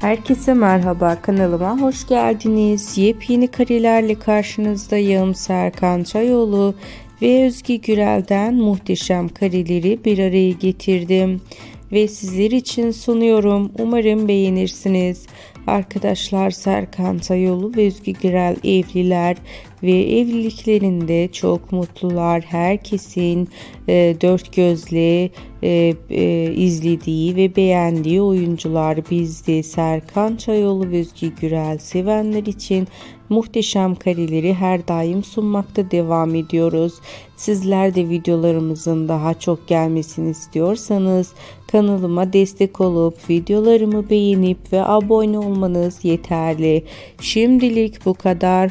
Herkese merhaba kanalıma hoş geldiniz. Yepyeni karelerle karşınızdayım. Serkan Çayoğlu ve Özge Gürel'den muhteşem kareleri bir araya getirdim ve sizler için sunuyorum. Umarım beğenirsiniz. Arkadaşlar Serkan Çayoğlu ve Özge Gürel evliler ve evliliklerinde çok mutlular. Herkesin e, dört gözle e, e, izlediği ve beğendiği oyuncular bizde. Serkan Çayoğlu ve Özge Gürel sevenler için muhteşem kareleri her daim sunmakta devam ediyoruz. Sizler de videolarımızın daha çok gelmesini istiyorsanız kanalıma destek olup videolarımı beğenip ve abone olmanız yeterli. Şimdilik bu kadar.